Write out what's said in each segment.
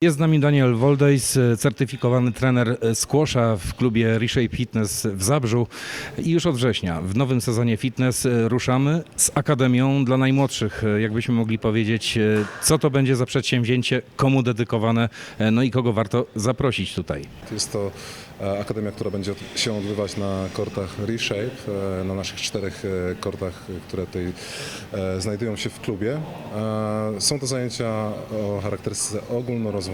Jest z nami Daniel Woldejs, certyfikowany trener squasha w klubie Reshape Fitness w Zabrzu. I już od września w nowym sezonie fitness ruszamy z Akademią dla najmłodszych. Jakbyśmy mogli powiedzieć, co to będzie za przedsięwzięcie, komu dedykowane, no i kogo warto zaprosić tutaj. Jest to e, akademia, która będzie się odbywać na kortach Reshape, e, na naszych czterech e, kortach, e, które tutaj e, znajdują się w klubie. E, Są to zajęcia o charakterystyce ogólnorozwojowej,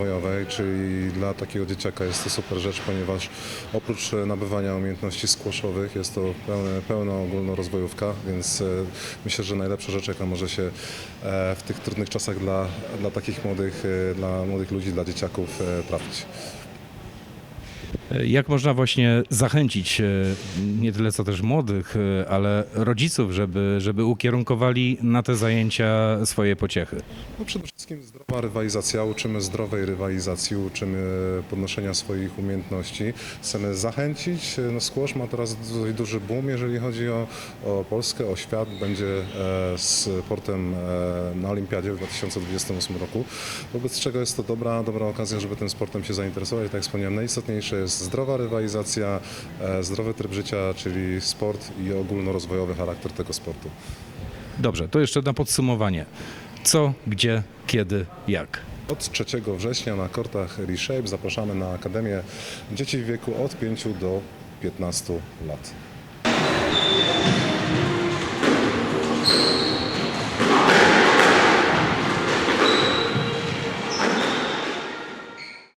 czyli dla takiego dzieciaka jest to super rzecz, ponieważ oprócz e, nabywania umiejętności squashowych jest to pełne, pełna ogólnorozwojówka, więc e, myślę, że najlepsza rzecz, jaka może się e, w tych trudnych czasach dla, dla takich młodych, dla młodych ludzi, dla dzieciaków trafić. Jak można właśnie zachęcić e, nie tyle co też młodych, e, ale rodziców, żeby, żeby ukierunkowali na te zajęcia swoje pociechy? No przede wszystkim zdrowa rywalizacja, uczymy zdrowej rywalizacji, uczymy podnoszenia swoich umiejętności. Chcemy zachęcić, no squash ma teraz duży boom, jeżeli chodzi o, o Polskę, o świat, będzie e, sportem e, na Olimpiadzie w 2028 roku, wobec czego jest to dobra, dobra okazja, żeby tym sportem się zainteresować. Tak jak wspomniałem, najistotniejsze jest zdrowa rywalizacja, e, zdrowy tryb życia, czyli sport i ogólnorozwojowy charakter tego sportu. Dobrze, to jeszcze na podsumowanie. Co, gdzie, kiedy, jak? Od 3 września na kortach Reshape zapraszamy na Akademię dzieci w wieku od 5 do 15 lat.